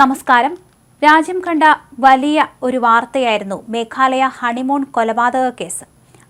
നമസ്കാരം. രാജ്യം കണ്ട വലിയ ഒരു വാർത്തയായിരുന്നു മേഘാലയ ഹണിമൂൺ കൊലപാതക കേസ്.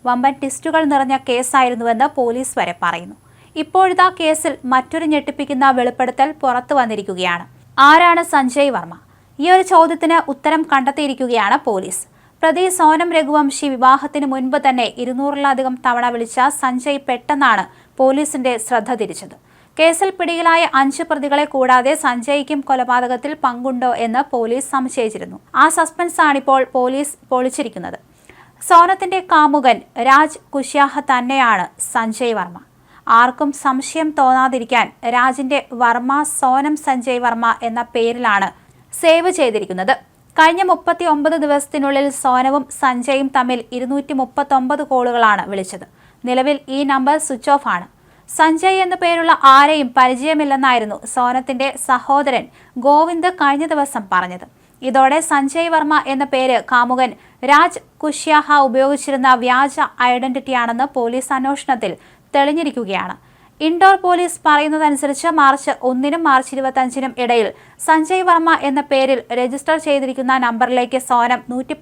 വമ്പൻ ടിസ്റ്റുകൾ നിറഞ്ഞ കേസായിരുന്നുവെന്ന് പോലീസ് വരെ പറയുന്നു. ഇപ്പോഴത്തെ കേസിൽ മറ്റൊരു ഞെട്ടിപ്പിക്കുന്ന വെളിപ്പെടുത്തൽ പുറത്തു വന്നിരിക്കുകയാണ്. ആരാണ് സഞ്ജയ് വർമ്മ? ഈ ഒരു ചോദ്യത്തിന് ഉത്തരം കണ്ടെത്തിയിരിക്കുകയാണ് പോലീസ്. പ്രതി സോനം രഘുവംശി വിവാഹത്തിന് മുൻപ് തന്നെ ഇരുന്നൂറിലധികം തവണ വിളിച്ച സഞ്ജയ് പെട്ടെന്നാണ് പോലീസിന്റെ ശ്രദ്ധ തിരിച്ചത്. കേസിൽ പിടിയിലായ അഞ്ച് പ്രതികളെ കൂടാതെ സഞ്ജയ്ക്കും കൊലപാതകത്തിൽ പങ്കുണ്ടോ എന്ന് പോലീസ് സംശയിച്ചിരുന്നു. ആ സസ്പെൻസ് ആണിപ്പോൾ പോലീസ് പൊളിച്ചിരിക്കുന്നത്. സോനത്തിന്റെ കാമുകൻ രാജ് കുശ്യാഹ തന്നെയാണ് സഞ്ജയ് വർമ്മ. ആർക്കും സംശയം തോന്നാതിരിക്കാൻ രാജിന്റെ വർമ്മ സോനം സഞ്ജയ് വർമ്മ എന്ന പേരിലാണ് സേവ് ചെയ്തിരിക്കുന്നത്. കഴിഞ്ഞ മുപ്പത്തി ഒമ്പത് ദിവസത്തിനുള്ളിൽ സോനവും സഞ്ജയും തമ്മിൽ ഇരുന്നൂറ്റി മുപ്പത്തൊമ്പത് കോളുകളാണ് വിളിച്ചത്. നിലവിൽ ഈ നമ്പർ സ്വിച്ച് ഓഫ് ആണ്. സഞ്ജയ് എന്നു പേരുള്ള ആരെയും പരിചയമില്ലെന്നായിരുന്നു സോനത്തിന്റെ സഹോദരൻ ഗോവിന്ദ് കഴിഞ്ഞ ദിവസം പറഞ്ഞത്. ഇതോടെ സഞ്ജയ് വർമ്മ എന്ന പേര് കാമുകൻ രാജ് കുശ്യാഹ ഉപയോഗിച്ചിരുന്ന വ്യാജ ഐഡന്റിറ്റിയാണെന്ന് പോലീസ് അന്വേഷണത്തിൽ തെളിഞ്ഞിരിക്കുകയാണ്. ഇൻഡോർ പോലീസ് പറയുന്നതനുസരിച്ച് മാർച്ച് ഒന്നിനും മാർച്ച് ഇരുപത്തഞ്ചിനും ഇടയിൽ സഞ്ജയ് വർമ്മ എന്ന പേരിൽ രജിസ്റ്റർ ചെയ്തിരിക്കുന്ന നമ്പറിലേക്ക് സോനം നൂറ്റി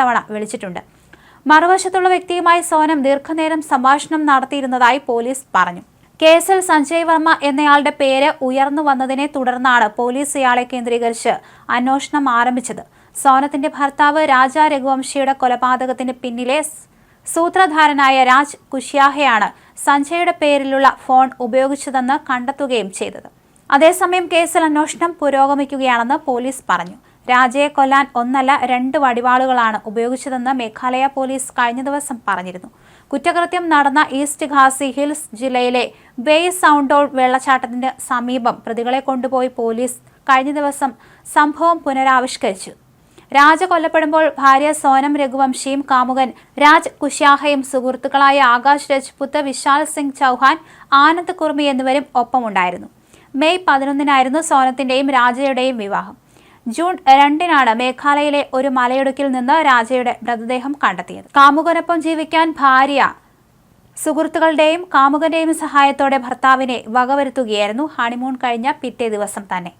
തവണ വിളിച്ചിട്ടുണ്ട്. മറുവശത്തുള്ള വ്യക്തിയുമായി സോനം ദീർഘനേരം സംഭാഷണം നടത്തിയിരുന്നതായി പോലീസ് പറഞ്ഞു. കേസിൽ സഞ്ജയ് വർമ്മ എന്നയാളുടെ പേര് ഉയർന്നു വന്നതിനെ തുടർന്നാണ് പോലീസ് ഇയാളെ കേന്ദ്രീകരിച്ച് അന്വേഷണം ആരംഭിച്ചത്. സോനത്തിന്റെ ഭർത്താവ് രാജ രഘുവംശിയുടെ കൊലപാതകത്തിന് പിന്നിലെ സൂത്രധാരനായ രാജ് കുഷ്യാഹയാണ് സഞ്ജയുടെ പേരിലുള്ള ഫോൺ ഉപയോഗിച്ചതെന്ന് കണ്ടെത്തുകയും ചെയ്തത്. അതേസമയം കേസിൽ അന്വേഷണം പുരോഗമിക്കുകയാണെന്ന് പോലീസ് പറഞ്ഞു. രാജയെ കൊല്ലാൻ ഒന്നല്ല രണ്ട് വടിവാളുകളാണ് ഉപയോഗിച്ചതെന്ന് മേഘാലയ പോലീസ് കഴിഞ്ഞ ദിവസം പറഞ്ഞിരുന്നു. കുറ്റകൃത്യം നടന്ന ഈസ്റ്റ് ഖാസി ഹിൽസ് ജില്ലയിലെ ബേ സൗണ്ടോൾ വെള്ളച്ചാട്ടത്തിന് സമീപം പ്രതികളെ കൊണ്ടുപോയി പോലീസ് കഴിഞ്ഞ ദിവസം സംഭവം പുനരാവിഷ്കരിച്ചു. രാജ കൊല്ലപ്പെടുമ്പോൾ ഭാര്യ സോനം രഘുവംശിയും കാമുകൻ രാജ് കുശ്യാഹയും സുഹൃത്തുക്കളായ ആകാശ് രജ്പുത്ത് വിശാൽ സിംഗ് ചൗഹാൻ ആനന്ദ് കുർമി എന്നിവരും ഒപ്പമുണ്ടായിരുന്നു. മെയ് പതിനൊന്നിനായിരുന്നു സോനത്തിന്റെയും രാജയുടെയും വിവാഹം. ജൂൺ രണ്ടിനാണ് മേഘാലയയിലെ ഒരു മലയിടുക്കിൽ നിന്ന് രാജയുടെ മൃതദേഹം കണ്ടെത്തിയത്. കാമുകനൊപ്പം ജീവിക്കാൻ ഭാര്യ സുഹൃത്തുക്കളുടെയും കാമുകന്റെയും സഹായത്തോടെ ഭർത്താവിനെ വകവരുത്തുകയായിരുന്നു. ഹണിമൂൺ കഴിഞ്ഞ പിറ്റേ ദിവസം തന്നെ.